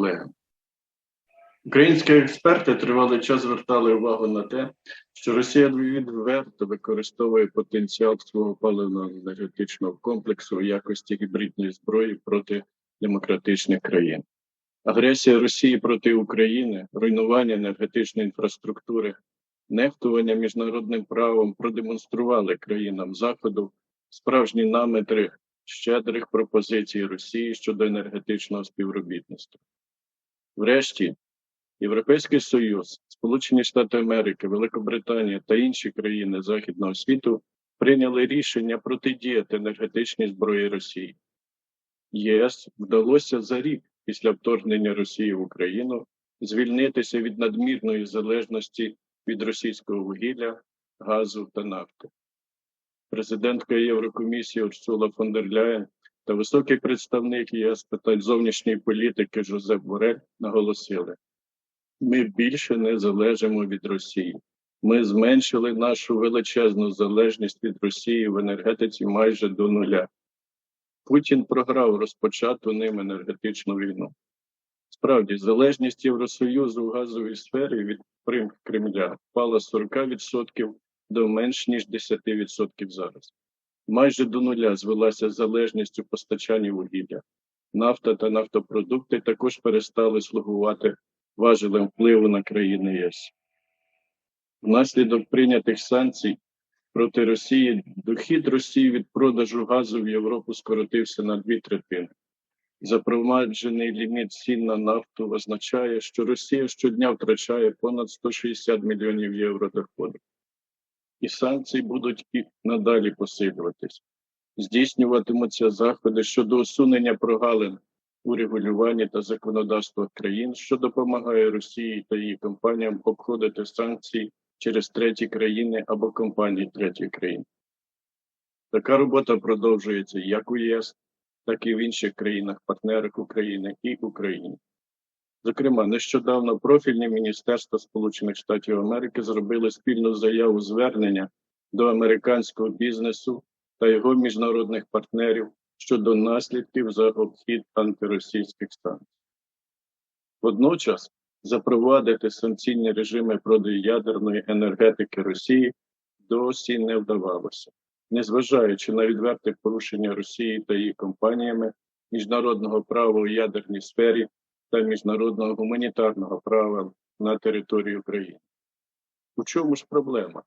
Колеги. Українські експерти тривалий час звертали увагу на те, що Росія відверто використовує потенціал свого паливно-енергетичного комплексу у якості гібридної зброї проти демократичних країн. Агресія Росії проти України, руйнування енергетичної інфраструктури, нехтування міжнародним правом продемонстрували країнам Заходу справжні наметри щедрих пропозицій Росії щодо енергетичного співробітництва. Врешті, Європейський Союз, Сполучені Штати Америки, Великобританія та інші країни Західного світу прийняли рішення протидіяти енергетичній зброї Росії. ЄС вдалося за рік після вторгнення Росії в Україну звільнитися від надмірної залежності від російського вугілля, газу та нафти. Президентка Єврокомісії Урсула фон дер Ляєн та високий представник ЄС питань зовнішньої політики Жозеп Борель наголосили: ми більше не залежимо від Росії. Ми зменшили нашу величезну залежність від Росії в енергетиці майже до нуля. Путін програв розпочату ним енергетичну війну. Справді, залежність Євросоюзу у газовій сфері від Кремля впала з 40% до менш ніж 10% зараз. Майже до нуля звелася залежність у постачанні вугілля. Нафта та нафтопродукти також перестали слугувати важелем впливу на країни ЄС. Внаслідок прийнятих санкцій проти Росії дохід Росії від продажу газу в Європу скоротився на дві третини. Запроваджений ліміт цін на нафту означає, що Росія щодня втрачає понад 160 мільйонів євро доходу. І санкції будуть і надалі посилюватись. Здійснюватимуться заходи щодо усунення прогалин у регулюванні та законодавствах країн, що допомагає Росії та її компаніям обходити санкції через треті країни або компанії третіх країн. Така робота продовжується як у ЄС, так і в інших країнах-партнерах України і Україні. Зокрема, нещодавно профільні Міністерства Сполучених Штатів Америки зробили спільну заяву звернення до американського бізнесу та його міжнародних партнерів щодо наслідків за обхід антиросійських санкцій. Водночас запровадити санкційні режими проти ядерної енергетики Росії досі не вдавалося, незважаючи на відверте порушення Росії та її компаніями міжнародного права у ядерній сфері та міжнародного гуманітарного права на території України. У чому ж проблема?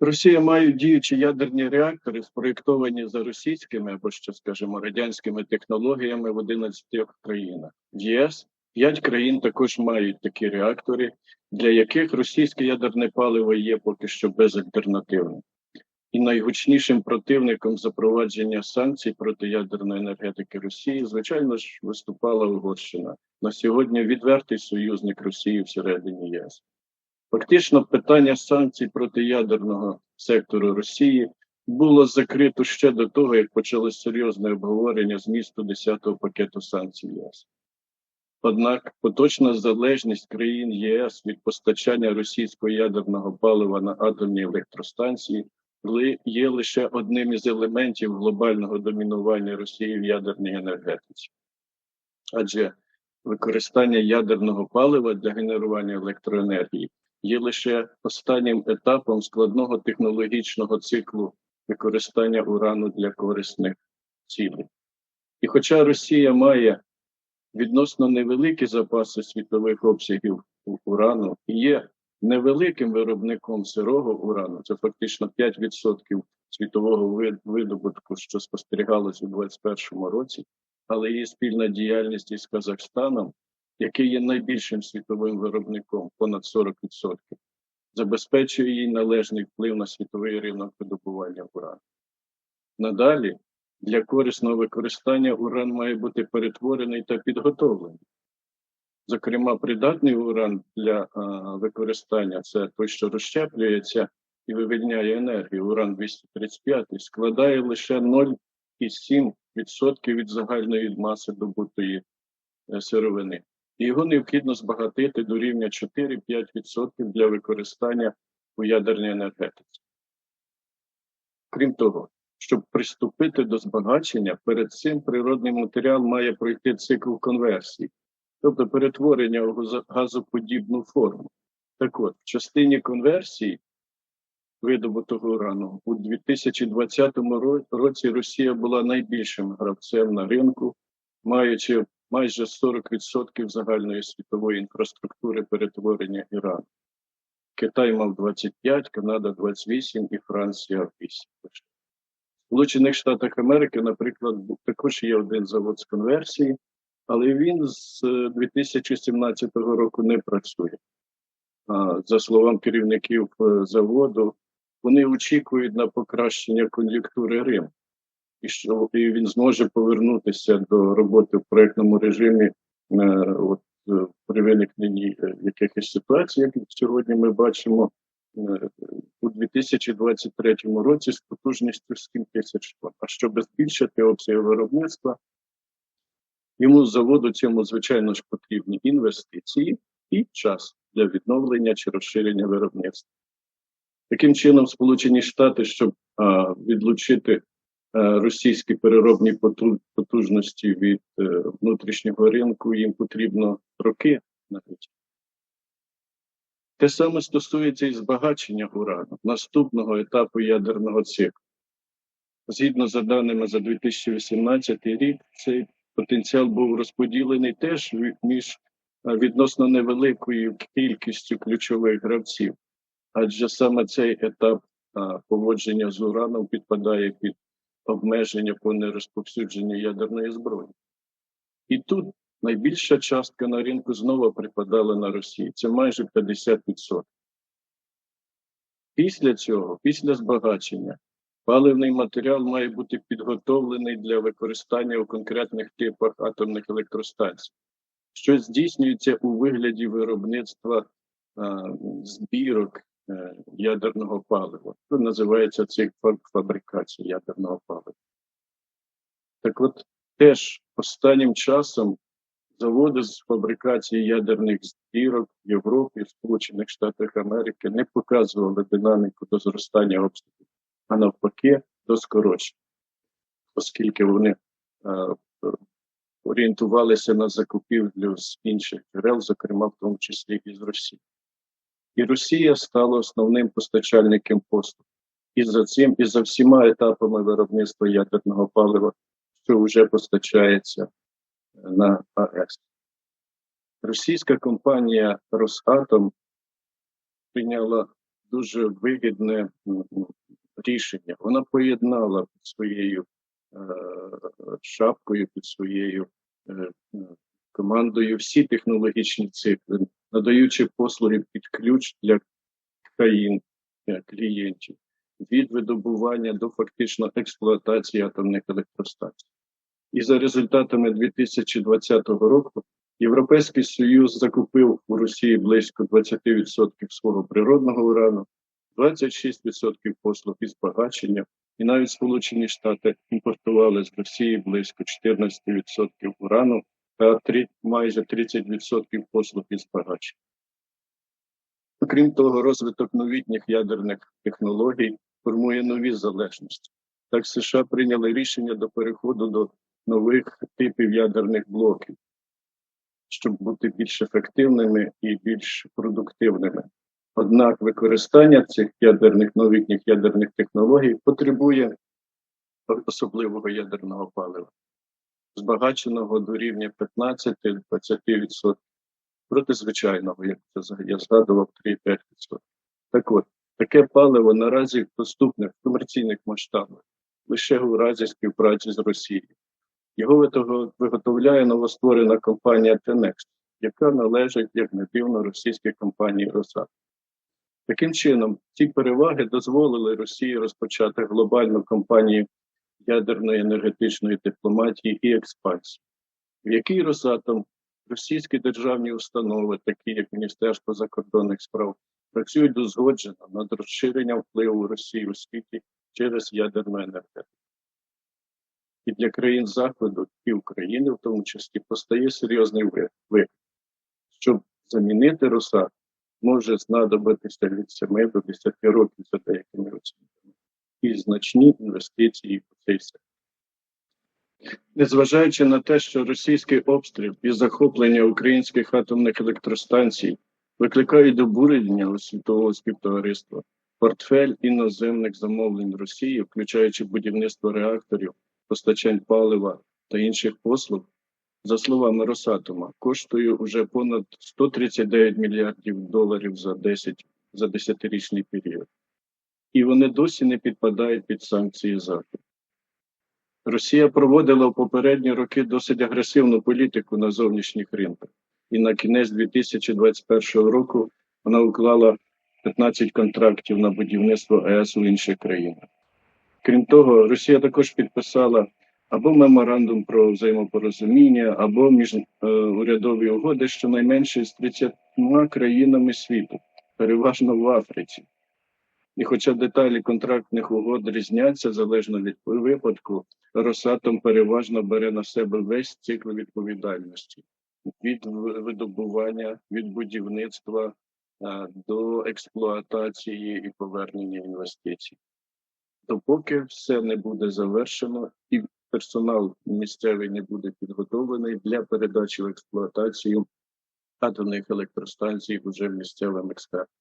Росія має діючі ядерні реактори, спроєктовані за російськими або ще, скажімо, радянськими технологіями в 11 країнах. В ЄС 5 країн також мають такі реактори, для яких російське ядерне паливо є поки що безальтернативним. І найгучнішим противником запровадження санкцій проти ядерної енергетики Росії, звичайно ж, виступала Угорщина на сьогодні відвертий союзник Росії всередині ЄС. Фактично, питання санкцій проти ядерного сектору Росії було закрито ще до того, як почалось серйозне обговорення змісту 10-го пакету санкцій ЄС. Однак поточна залежність країн ЄС від постачання російського ядерного палива на атомні електростанції є лише одним із елементів глобального домінування Росії в ядерній енергетиці. Адже використання ядерного палива для генерування електроенергії є лише останнім етапом складного технологічного циклу використання урану для корисних цілей. І хоча Росія має відносно невеликі запаси світових обсягів урану є невеликим виробником сирого урану, це фактично 5% світового видобутку, що спостерігалось у 2021 році, але є спільна діяльність із Казахстаном, який є найбільшим світовим виробником, понад 40%, забезпечує їй належний вплив на світовий ринок видобування урану. Надалі для корисного використання уран має бути перетворений та підготовлений. Зокрема, придатний уран для а, використання це той, що розщеплюється і вивільняє енергію. Уран 235 складає лише 0,7% від загальної маси добутої е, сировини. Його необхідно збагатити до рівня 4-5% для використання у ядерній енергетиці. Крім того, щоб приступити до збагачення, перед цим природний матеріал має пройти цикл конверсії, тобто перетворення у газоподібну форму. Так от, в частині конверсії видобутого урану у 2020 році Росія була найбільшим гравцем на ринку, маючи майже 40% загальної світової інфраструктури перетворення Ірану. Китай мав 25, Канада 28 і Франція 8. лише. В Сполучених Штатах Америки, наприклад, також є один завод з конверсії, але він з е, 2017 року не працює. За словами керівників е, заводу, вони очікують на покращення кон'юнктури Риму, і що і він зможе повернутися до роботи в проєктному режимі е, от, е, при виникненні е, якихось ситуацій, як сьогодні ми бачимо е, у 2023 році з потужністю 7 тисяч тонн. А щоб збільшити обсяги виробництва, йому заводу цьому, звичайно ж, потрібні інвестиції і час для відновлення чи розширення виробництва. Таким чином, Сполучені Штати, щоб а, відлучити а, російські переробні потужності від е, внутрішнього ринку, їм потрібно роки навіть. Те саме стосується і збагачення урану, наступного етапу ядерного циклу. Згідно за даними за 2018 рік, цей потенціал був розподілений теж між відносно невеликою кількістю ключових гравців, адже саме цей етап поводження з ураном підпадає під обмеження по нерозповсюдженню ядерної зброї. І тут найбільша частка на ринку знову припадала на Росію. Це майже 50%. Після цього, після збагачення, паливний матеріал має бути підготовлений для використання у конкретних типах атомних електростанцій, що здійснюється у вигляді виробництва а, збірок е, ядерного палива. Це називається цих фабрикація ядерного палива. Так от теж останнім часом заводи з фабрикації ядерних збірок в Європі, Сполучених Штатах Америки не показували динаміку до зростання обсягів, а навпаки, до скорочення, оскільки вони е, орієнтувалися на закупівлю з інших джерел, зокрема в тому числі і з Росії. І Росія стала основним постачальником послуг. І за цим, і за всіма етапами виробництва ядерного палива, що вже постачається на АЕС. Російська компанія Росатом прийняла дуже вигідне рішення. Вона поєднала під своєю е, шапкою, під своєю е, е, командою всі технологічні цикли, надаючи послуги під ключ для країн е, клієнтів від видобування до фактично експлуатації атомних електростанцій. І за результатами 2020 року Європейський Союз закупив у Росії близько 20% свого природного урану, 26% послуг із збагачення, і навіть Сполучені Штати імпортували з Росії близько 14% урану та три- майже 30% послуг із збагачення. Окрім того, розвиток новітніх ядерних технологій формує нові залежності. Так США прийняли рішення до переходу до нових типів ядерних блоків, щоб бути більш ефективними і більш продуктивними. Однак використання цих ядерних новітніх ядерних технологій потребує особливого ядерного палива, збагаченого до рівня 15-20% проти звичайного, як я згадував, 3-5%. Так от, таке паливо наразі доступне в комерційних масштабах лише у разі співпраці з Росією. Його виготовляє новостворена компанія Tenex, яка належить, як не дивно, російській компанії Росат. Таким чином, ці переваги дозволили Росії розпочати глобальну кампанію ядерної енергетичної дипломатії і експансії, в якій Росатом, російські державні установи, такі як Міністерство закордонних справ, працюють узгоджено над розширенням впливу Росії у світі через ядерну енергетику. І для країн Заходу і України, в тому числі, постає серйозний виклик. Щоб замінити Росат, може знадобитися від 7 до 10 років за деякими оцінками. і значні інвестиції у цей сектор. Незважаючи на те, що російський обстріл і захоплення українських атомних електростанцій викликають обурення у світового співтовариства, портфель іноземних замовлень Росії, включаючи будівництво реакторів, постачань палива та інших послуг, за словами Росатома, коштує уже понад 139 мільярдів доларів за 10 за 10-річний період. І вони досі не підпадають під санкції Заходу. Росія проводила в попередні роки досить агресивну політику на зовнішніх ринках. І на кінець 2021 року вона уклала 15 контрактів на будівництво АЕС у інших країнах. Крім того, Росія також підписала або меморандум про взаємопорозуміння, або міжурядові угоди щонайменше з 30 країнами світу, переважно в Африці. І хоча деталі контрактних угод різняться залежно від випадку, Росатом переважно бере на себе весь цикл відповідальності від видобування, від будівництва до експлуатації і повернення інвестицій. Допоки все не буде завершено і персонал місцевий не буде підготовлений для передачі в експлуатацію атомних електростанцій уже місцевим експертам.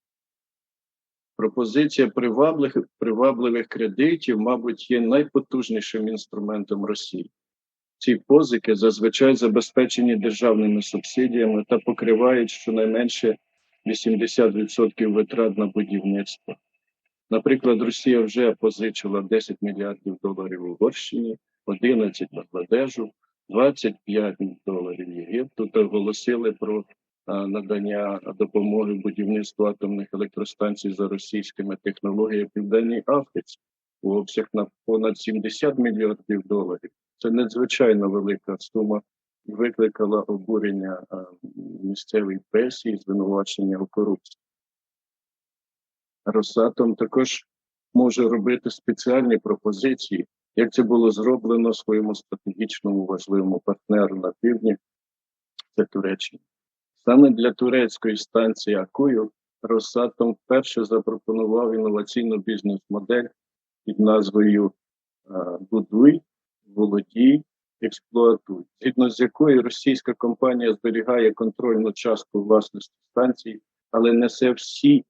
Пропозиція привабливих, привабливих кредитів, мабуть, є найпотужнішим інструментом Росії. Ці позики зазвичай забезпечені державними субсидіями та покривають щонайменше 80% витрат на будівництво. Наприклад, Росія вже позичила 10 мільярдів доларів Угорщині, 11 Бангладежу, 25 доларів Єгипту та оголосили про надання допомоги будівництву атомних електростанцій за російськими технологіями Південній Африці у обсяг на понад 70 мільярдів доларів. Це надзвичайно велика сума викликала обурення а, місцевій пресі звинувачення у корупції. Росатом також може робити спеціальні пропозиції, як це було зроблено своєму стратегічному важливому партнеру на півдні, це Туреччина. Саме для турецької станції Акую Росатом вперше запропонував інноваційну бізнес-модель під назвою е, Будуй, володій, експлуатуй, згідно з якою російська компанія зберігає контрольну частку власності станції, але несе всі е,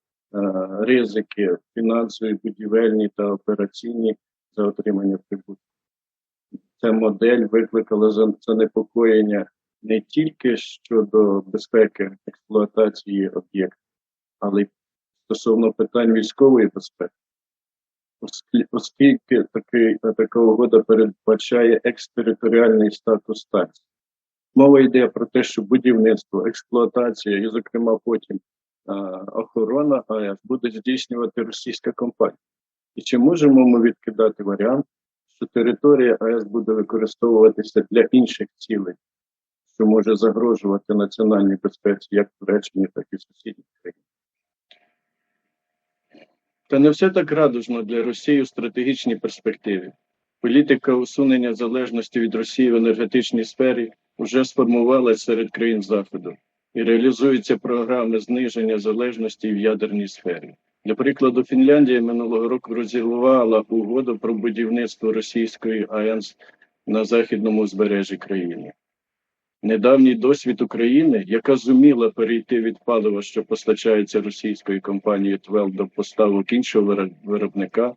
ризики фінансові, будівельні та операційні за отримання прибутку. Ця модель викликала занепокоєння не тільки щодо безпеки експлуатації об'єктів, але й стосовно питань військової безпеки. Оскільки такий, така угода передбачає екстериторіальний статус станції. Мова йде про те, що будівництво, експлуатація і, зокрема, потім а, охорона АЕС буде здійснювати російська компанія. І чи можемо ми відкидати варіант, що територія АЕС буде використовуватися для інших цілей, що може загрожувати національній безпеці як Туреччині, так і сусідніх країн? Та не все так радужно для Росії у стратегічній перспективі. Політика усунення залежності від Росії в енергетичній сфері вже сформувалася серед країн Заходу і реалізуються програми зниження залежності в ядерній сфері. Для прикладу, Фінляндія минулого року розірвала угоду про будівництво російської АЕС на західному узбережжі країни. Недавній досвід України, яка зуміла перейти від палива, що постачається російською компанією Твел до поставок іншого виробника,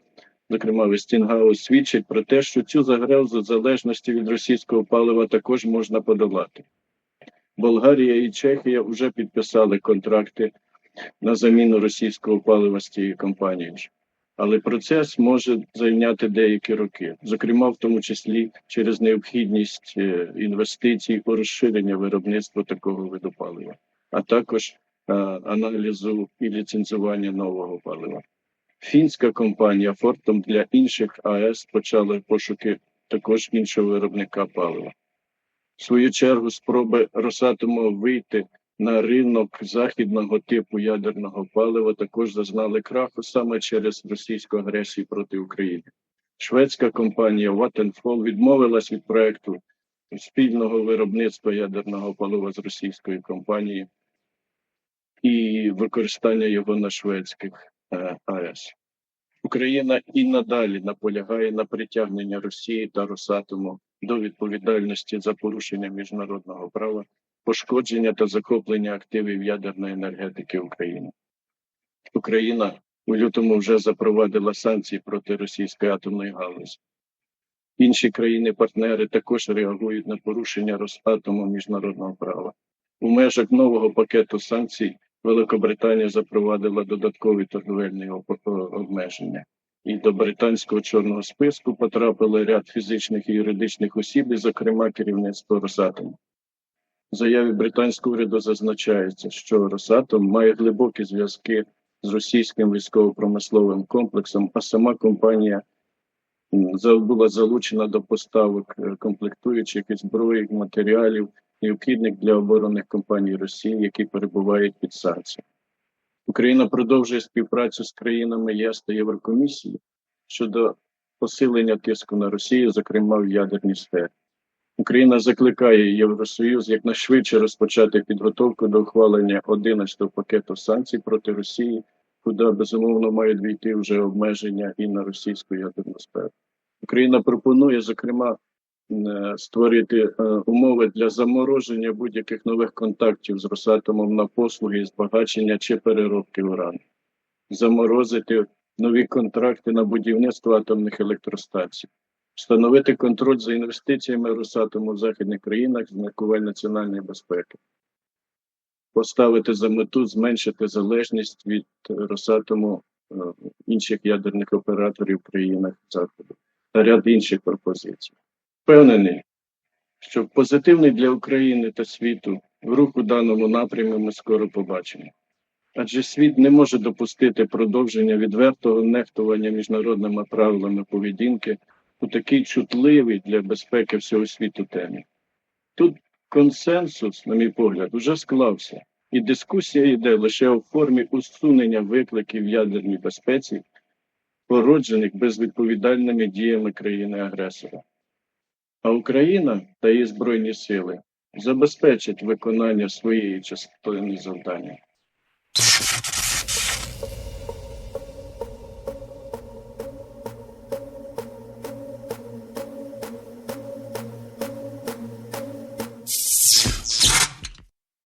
зокрема Westinghouse, свідчить про те, що цю загрозу залежності від російського палива також можна подолати. Болгарія і Чехія вже підписали контракти на заміну російського палива з цією компанією. Але процес може зайняти деякі роки, зокрема, в тому числі через необхідність е, інвестицій у розширення виробництва такого виду палива, а також е, аналізу і ліцензування нового палива. Фінська компанія Фортом для інших АЕС почала пошуки також іншого виробника палива. В свою чергу, спроби Росатому вийти на ринок західного типу ядерного палива також зазнали краху саме через російську агресію проти України. Шведська компанія Vattenfall відмовилась від проекту спільного виробництва ядерного палива з російською компанією і використання його на шведських е, АЕС. Україна і надалі наполягає на притягнення Росії та Росатому до відповідальності за порушення міжнародного права, пошкодження та захоплення активів ядерної енергетики України. Україна у лютому вже запровадила санкції проти російської атомної галузі. Інші країни-партнери також реагують на порушення Росатому міжнародного права. У межах нового пакету санкцій Великобританія запровадила додаткові торговельні обмеження. І до британського чорного списку потрапили ряд фізичних і юридичних осіб, і, зокрема, керівництво Росатому. Заяві британського уряду зазначається, що Росатом має глибокі зв'язки з російським військово-промисловим комплексом, а сама компанія була залучена до поставок е, комплектуючих і зброї, матеріалів, необхідних для оборонних компаній Росії, які перебувають під санкціями. Україна продовжує співпрацю з країнами ЄС та Єврокомісії щодо посилення тиску на Росію, зокрема в ядерній сфері. Україна закликає Євросоюз якнайшвидше розпочати підготовку до ухвалення 11-го пакету санкцій проти Росії, куди безумовно мають війти вже обмеження і на російську ядерну сферу. Україна пропонує, зокрема, е, створити е, умови для замороження будь-яких нових контактів з Росатомом на послуги збагачення чи переробки урану, заморозити нові контракти на будівництво атомних електростанцій, встановити контроль за інвестиціями Росатому в західних країнах з міркувань національної безпеки, поставити за мету зменшити залежність від Росатому е, інших ядерних операторів в країнах Заходу та ряд інших пропозицій. Впевнений, що позитивний для України та світу рух у даному напрямі ми скоро побачимо. Адже світ не може допустити продовження відвертого нехтування міжнародними правилами поведінки у такій чутливій для безпеки всього світу темі. Тут консенсус, на мій погляд, уже склався, і дискусія йде лише у формі усунення викликів ядерній безпеці, породжених безвідповідальними діями країни-агресора. А Україна та її Збройні сили забезпечать виконання своєї частини завдання.